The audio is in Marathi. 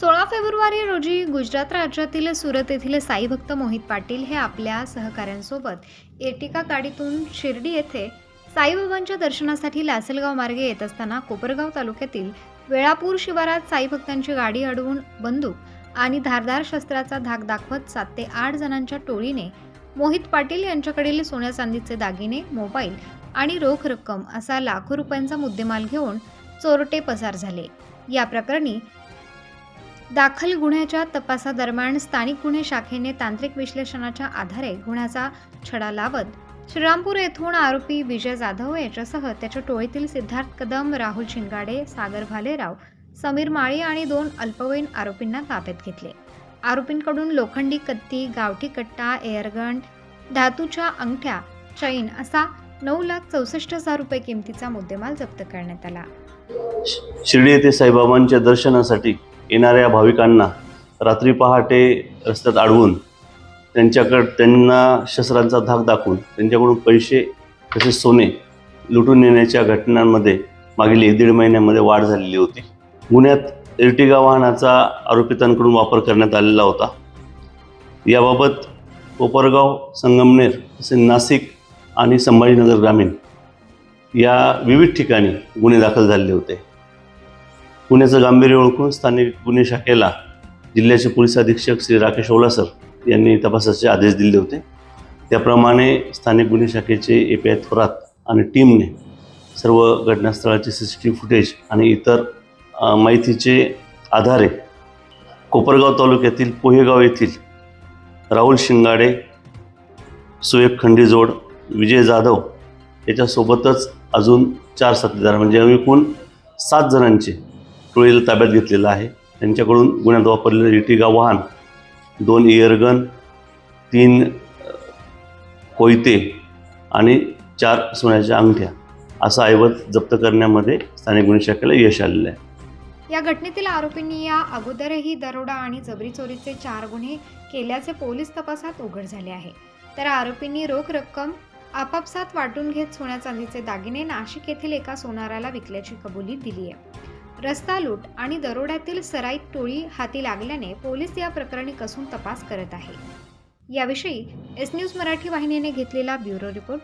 सोळा फेब्रुवारी रोजी गुजरात राज्यातील सुरत येथील साई भक्त मोहित पाटील हे आपल्या सहकाऱ्यांसोबत एटिका गाडीतून शिर्डी येथे साईबाबांच्या दर्शनासाठी लासलगाव मार्गे येत असताना कोपरगाव तालुक्यातील वेळापूर शिवारात साई भक्तांची गाडी अडवून बंदूक आणि धारदार शस्त्राचा धाक दाखवत सात ते आठ जणांच्या टोळीने मोहित पाटील यांच्याकडील सोन्या चांदीचे दागिने मोबाईल आणि रोख रक्कम असा लाखो रुपयांचा मुद्देमाल घेऊन चोरटे पसार झाले. या प्रकरणी दाखल गुन्ह्याच्या तपासादरम्यान स्थानिक गुन्हे शाखेने तांत्रिक विश्लेषणाच्या आधारे गुन्ह्याचा छडा लावत श्रीरामपूर येथून आरोपी विजय जाधव याच्यासह त्याच्या टोळीतील सिद्धार्थ कदम राहुल शिंगाडे सागर भालेराव समीर माळी आणि दोन अल्पवयीन आरोपींना ताब्यात घेतले. आरोपींकडून लोखंडी कत्ती गावठी कट्टा एअरगन धातूच्या अंगठ्या चैन असा नऊ लाख चौसष्ट हजार रुपये किमतीचा मुद्देमाल जप्त करण्यात आला. शिर्डी येथे साईबाबांच्या दर्शनासाठी येणाऱ्या भाविकांना रात्री पहाटे रस्त्यात अडवून त्यांच्याकड त्यांना शस्त्रांचा धाक दाखवून त्यांच्याकडून पैसे तसेच सोने लुटून नेण्याच्या घटनांमध्ये मागील एक दीड महिन्यामध्ये वाढ झालेली होती. गुन्ह्यात इर्टिगा वाहनाचा आरोपितांकडून वापर करण्यात आलेला होता. याबाबत कोपरगाव संगमनेर तसेच नाशिक आणि संभाजीनगर ग्रामीण या विविध ठिकाणी गुन्हे दाखल झालेले होते. गुन्ह्याचं गांभीर्य ओळखून स्थानिक गुन्हे शाखेला जिल्ह्याचे पोलीस अधीक्षक श्री राकेश ओलासर यांनी तपासाचे आदेश दिले होते. त्याप्रमाणे स्थानिक गुन्हे शाखेचे ए पी आय थोरात आणि टीमने सर्व घटनास्थळाचे C C T V footage आणि इतर माहितीचे आधारे कोपरगाव तालुक्यातील पोहेगाव येथील राहुल शिंगाडे सुएक खंडीजोड विजय जाधव याच्यासोबतच अजून चार साथीदार म्हणजे एकूण सात जणांचे टोळीला ताब्यात घेतलेलं आहे. त्यांच्याकडून गुन्ह्यात वापरलेलं इटिगा वाहन दोन इयरगन तीन कोयते आणि चार सोन्याच्या अंगठ्या असा ऐवज जप्त करण्यामध्ये स्थानिक गुन्हे शाखेला यश आलेलं आहे. या घटनेतील आरोपींनी या अगोदरही दरोडा आणि जबरी चोरीचे चार गुन्हे केल्याचे पोलीस तपासात उघड झाले आहे. तर आरोपींनी रोख रक्कम आपापसात वाटून घेत सोन्या चांदीचे दागिने नाशिक येथील एका सोनाराला विकल्याची कबुली दिली आहे. रस्ता लूट आणि दरोड्यातील सराईत टोळी हाती लागल्याने पोलीस या प्रकरणी कसून तपास करत आहे. याविषयी एस न्यूज मराठी वाहिनीने घेतलेला ब्युरो रिपोर्ट.